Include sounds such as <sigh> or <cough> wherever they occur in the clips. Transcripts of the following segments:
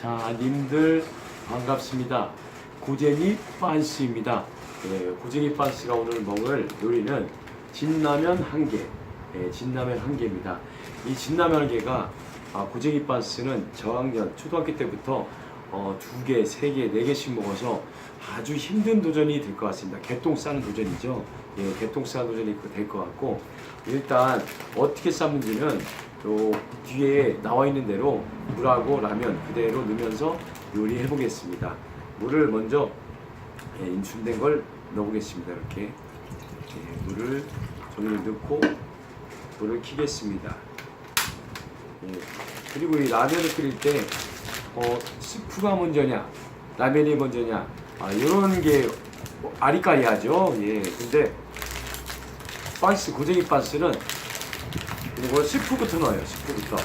자, 님들 반갑습니다. 고쟁이 빤스입니다. 예, 고쟁이 빤스가 오늘 먹을 요리는 진라면 한 개, 예, 진라면 한 개입니다. 이 진라면 한 개가 아, 고쟁이 빤스는 저학년 초등학교 때부터 어, 두 개, 세 개, 네 개씩 먹어서 아주 힘든 도전이 될 것 같습니다. 개똥 싸는 도전이죠. 예, 개똥 싸는 도전이 될 것 같고 일단 어떻게 삶는지는 요 뒤에 나와 있는 대로 물하고 라면 그대로 넣으면서 요리해 보겠습니다. 물을 먼저 예, 인춘된 걸 넣어보겠습니다. 이렇게 예, 물을 종이를 넣고 불을 켜겠습니다. 예, 그리고 이 라면을 끓일 때 어, 스프가 먼저냐 라면이 먼저냐 아, 이런 게뭐 아리까리하죠. 예, 근데 반스 고쟁이 반스는 그리고 스프부터 넣어요. 스프부터.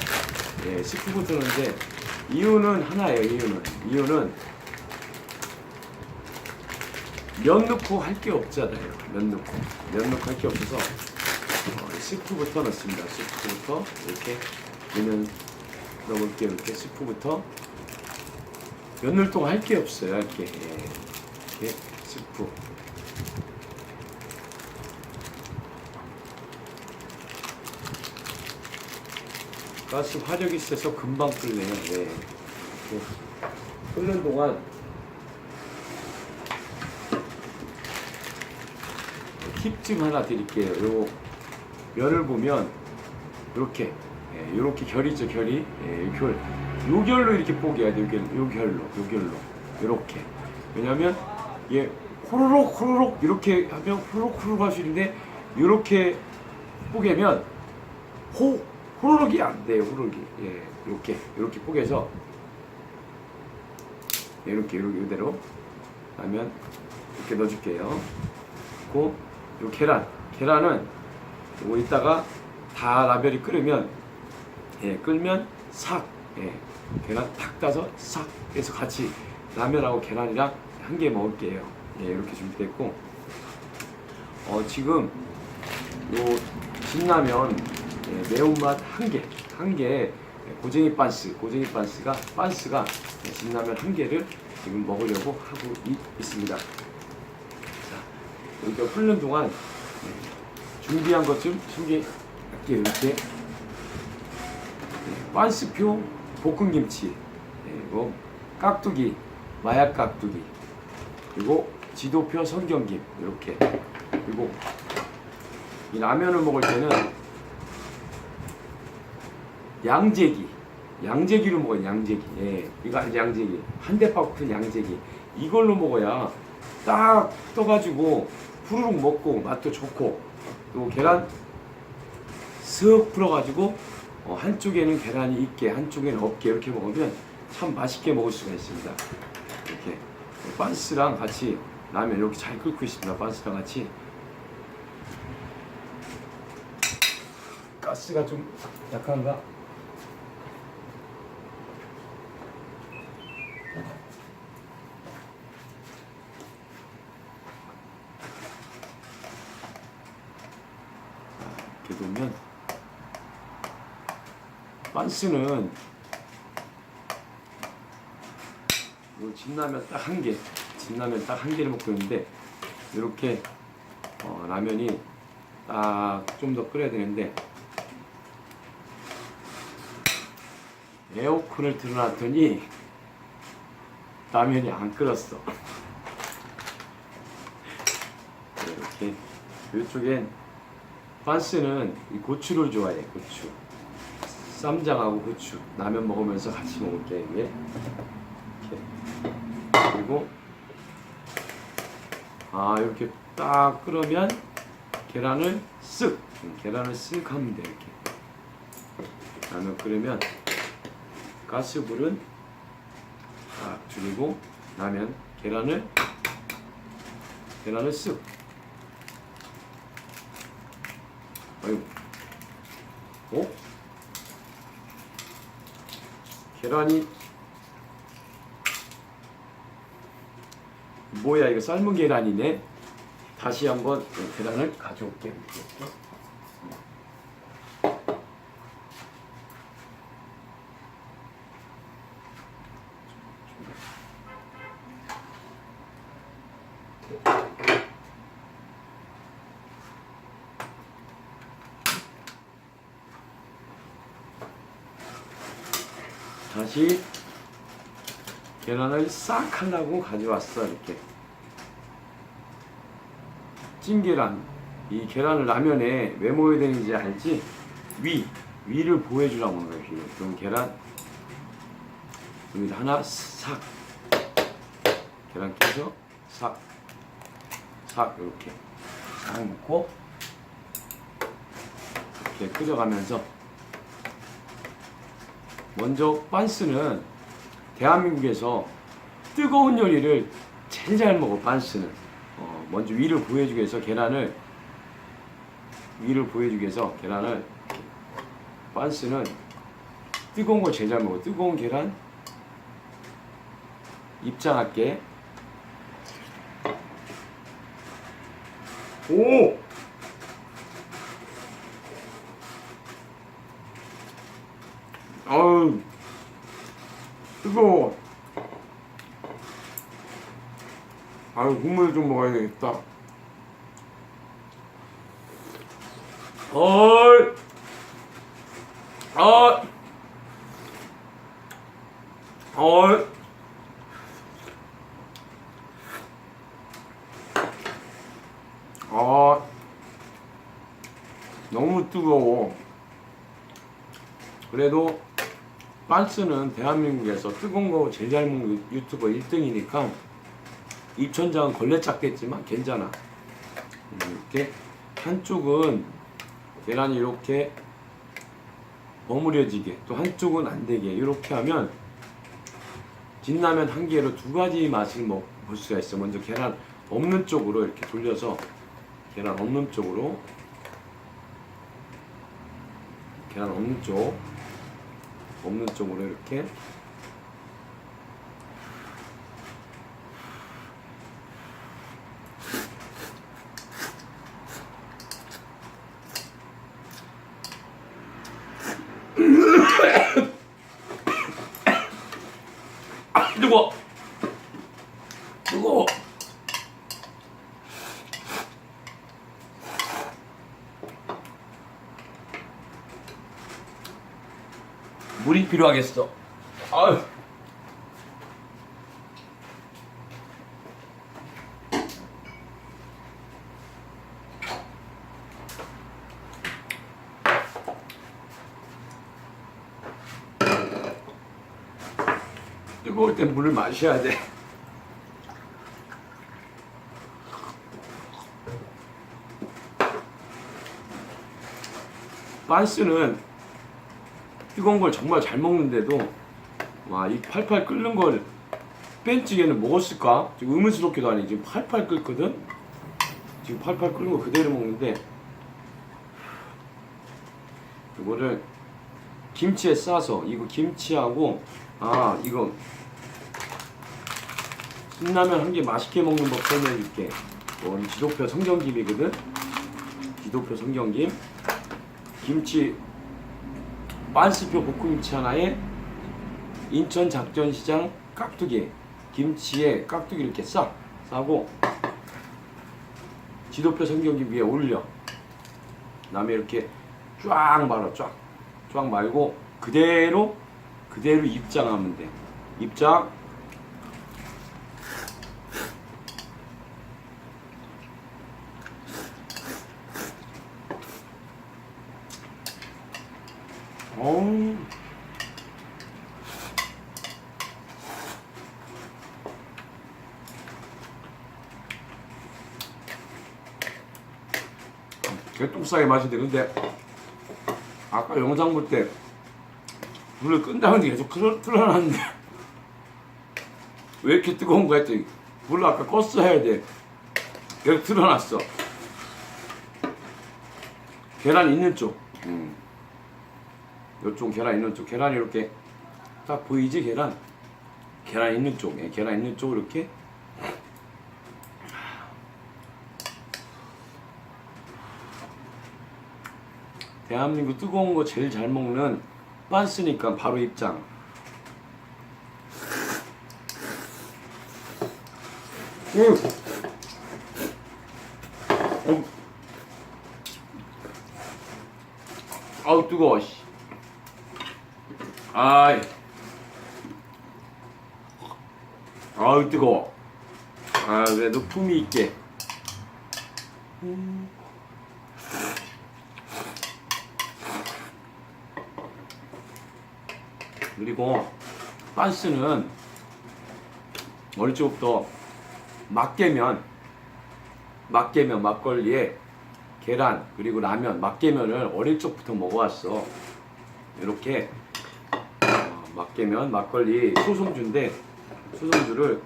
예, 스프부터 넣는데 이유는 하나예요. 이유는 이유는 면 넣고 할 게 없잖아요. 면 넣고 면 넣고 할 게 없어서 어, 스프부터 넣습니다. 스프부터 이렇게 넣으면 넣을게요. 이렇게 스프부터 면 넣을 동안 할 게 없어요. 이렇게 예, 이렇게 스프. 가스 화력이 세서 금방 끓네요. 네. 이렇게 끓는 동안 팁 좀 하나 드릴게요. 요 면을 보면 이렇게 예, 이렇게 결이죠 결이 예, 요 결. 요 결로 이렇게 뽀개야 돼. 요 결, 요 결로, 요 결로 이렇게. 왜냐면 얘 호로록 호로록 이렇게 하면 호로록 호로록 할 수 있는데 이렇게 뽀개면 호 호로록이 안 돼요. 호로록이 예, 이렇게 이렇게 뽀개서 예, 이렇게 이렇게 이대로 하면 이렇게 넣어줄게요. 그리고 요 계란 계란은 요거 이따가 다 라벨이 끓으면 예, 끓면 싹 예, 계란 탁 따서 싹 해서 같이 라면하고 계란이랑 한 개 먹을게요. 예, 이렇게 준비됐고 어, 지금 요 진라면 예, 매운맛 한 개, 한 개, 예, 고쟁이 반스, 고쟁이 반스가, 반스가 예, 진라면 한 개를 지금 먹으려고 하고 있, 있습니다. 자, 이렇게 흐르는 동안 예, 준비한 것좀 소개할게요. 이렇게 예, 반스표 볶음김치, 예, 그리고 깍두기, 마약 깍두기, 그리고 지도표 성경김 이렇게. 그리고 이 라면을 먹을 때는 양재기 양재기로 먹어요 양재기. 예 이거 양재기. 한 대박 큰 양재기. 이걸로 먹어야 딱 떠가지고 후루룩 먹고 맛도 좋고 또 계란 쓱 풀어가지고 어, 한쪽에는 계란이 있게 한쪽에는 없게 이렇게 먹으면 참 맛있게 먹을 수가 있습니다. 이렇게 반스랑 같이 라면 이렇게 잘 끓고 있습니다. 반스랑 같이. 가스가 좀 약한가? 이렇게 놓으면 반스는 요 진라면 딱 한 개, 진라면 딱 한 개를 먹고 있는데 이렇게 어, 라면이 딱 좀 더 끓여야 되는데 에어컨을 틀어놨더니 라면이 안 끓었어. 네, 이렇게 이쪽엔 반스는 이 고추를 좋아해 고추. 쌈장하고 고추 라면 먹으면서 같이 먹을게 이게. 이렇게 그리고 아 이렇게 딱 끓으면 계란을 쓱 음, 계란을 쓱 하면 돼 이렇게. 라면 끓으면 가스불은 딱 줄이고 라면 계란을 계란을 쓱 아이고 어? 계란이 뭐야 이거 삶은 계란이네? 다시 한번 계란을 가져올게 다시 계란을 싹 하려고 가져왔어 이렇게. 찐 계란 이 계란을 라면에 왜 먹어야 되는지 알지? 위 위를 보호해주려고 하는 위를 그럼 계란. 여기다 하나 싹. 계란 깨서 싹. 싹 이렇게. 싹 넣고 이렇게 끓여가면서 먼저 빤스는 대한민국에서 뜨거운 요리를 제일 잘 먹어 빤스는. 어, 먼저 위를 보여주기 위해서 계란을 위를 보여주기 위해서 계란을 빤스는 뜨거운 걸 제일 잘 먹어. 뜨거운 계란 입장할게. 오! 아유 뜨거워 아유 국물 좀 먹어야 되겠다. 어이. 아 어이. 아. 너무 뜨거워. 그래도 빤스는 대한민국에서 뜨거운 거 제일 잘 먹는 유튜버 1등이니까 입천장은 걸레 작겠지만 괜찮아. 음, 이렇게 한쪽은 계란이 이렇게 버무려지게 또 한쪽은 안 되게 이렇게 하면 진라면 한 개로 두 가지 맛을 먹을 수가 있어. 먼저 계란 없는 쪽으로 이렇게 돌려서 계란 없는 쪽으로 계란 없는 쪽 없는 쪽으로 이렇게 아 뜨거 뜨거 물이 필요하겠어. 아유. 뜨거울 때 물을 마셔야 돼. <laughs> 반스는 뜨거운 걸 정말 잘 먹는데도 와 이 팔팔 끓는 걸 뺀찌개는 먹었을까? 지금 의문스럽기도 하네 지금 팔팔 끓거든? 지금 팔팔 끓는 거 그대로 먹는데 이거를 김치에 싸서 이거 김치하고 아 이거 신라면 한 개 맛있게 먹는 법 설명해 줄게 이건 지도표 성경김이거든 지도표 성경김 김치 빤스표 볶음김치 하나에 인천 작전시장 깍두기 김치에 깍두기 이렇게 싸 싸고 지도표 성경기 위에 올려. 그다음에 이렇게 쫙 말아 쫙 쫙 말고 그대로 그대로 입장하면 돼. 입장 어우 개똥싸게 맛인데 근데 아까 영상 볼때 불을 끈다는데 계속 틀어, 틀어놨는데 왜 이렇게 뜨거운 거야 했더니 불을 아까 껐어 해야 돼. 계속 틀어놨어. 계란 있는 쪽. 음. 요쪽 계란 있는 쪽 계란이 이렇게 딱 보이지 계란 계란 있는 쪽 예, 계란 있는 쪽 이렇게 대한민국 뜨거운 거 제일 잘 먹는 빤스니까 바로 입장. 음. 음. 아우 뜨거워. 씨. 아이. 아우 뜨거워. 아 그래도 품이 있게. 음. 그리고 빤스는 어릴 적부터 막개면 막개면 막걸리에 계란 그리고 라면 막개면을 어릴 적부터 먹어왔어 이렇게 어, 막개면 막걸리 소송주인데 소송주를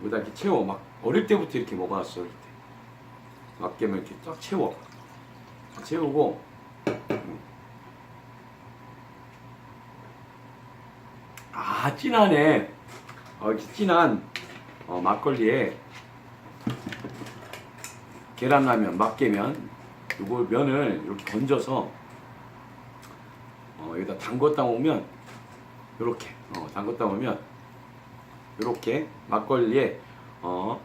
여기다 이렇게 채워. 막 어릴 때부터 이렇게 먹어왔어 어릴 때. 막개면 이렇게 쫙 채워. 채우고. 음. 아 진하네. 어, 이렇게 진한 어, 막걸리에 계란라면 막개면 요거 면을 이렇게 건져서 어, 여기다 담궜다 오면 요렇게 어, 담궜다 오면 요렇게 막걸리에 어,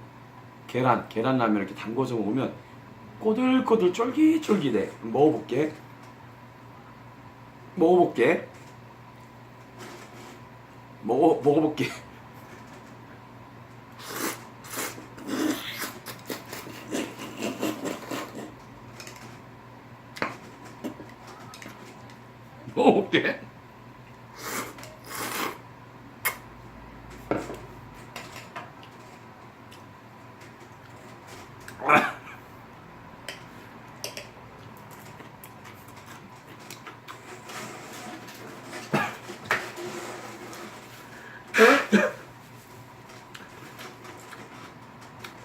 계란 계란 라면 이렇게 담궈서 먹으면 꼬들꼬들 쫄깃쫄깃해. 먹어볼게. 먹어볼게. 먹어 먹어볼게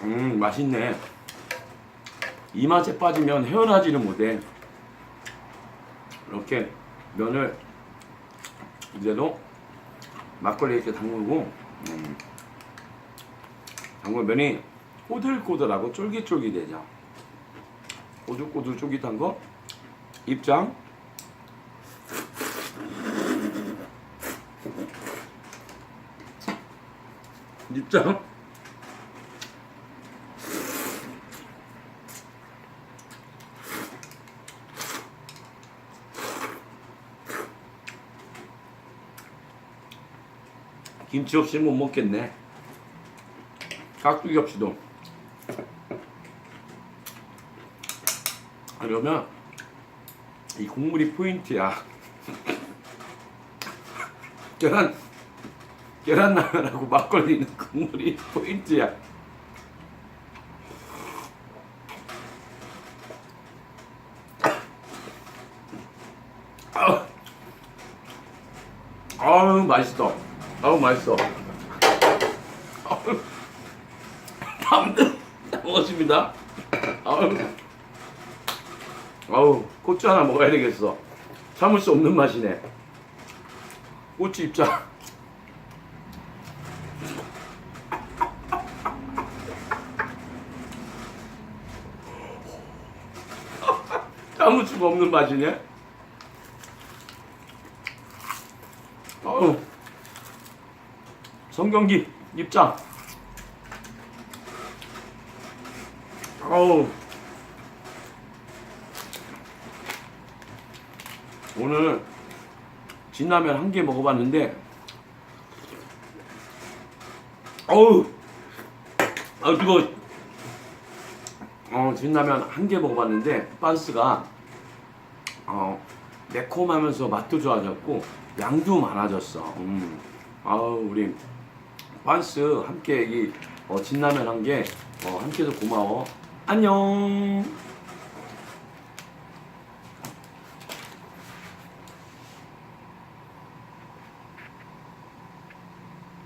음 맛있네. 이 맛에 빠지면 헤어나지를 못해. 이렇게 면을 이제도 막걸리 이렇게 담그고 음, 담그면 면이 꼬들꼬들하고 쫄깃쫄깃해져. 꼬들꼬들 쫄깃한 거 입장. 입장 김치 없이 못 먹겠네. 깍두기 없이도. 그러면 이 국물이 포인트야. <laughs> 계란 계란 라면하고 막걸리는 국물이 포인트야. 아우 맛있어. 아우 맛있어. 다음은 먹었습니다. 아우, 아우 고추 하나 먹어야 되겠어. 참을 수 없는 맛이네. 고추 입장. 참을 수가 없는 맛이네. 아우. 성경기 입장. 아우. 오늘 진라면 한 개 먹어봤는데, 어우, 아 이거 어 진라면 한 개 먹어봤는데 빤스가 어 매콤하면서 맛도 좋아졌고 양도 많아졌어. 음. 아우 우리 빤스 함께 이 어, 진라면 한개 어, 함께해서 고마워. 안녕.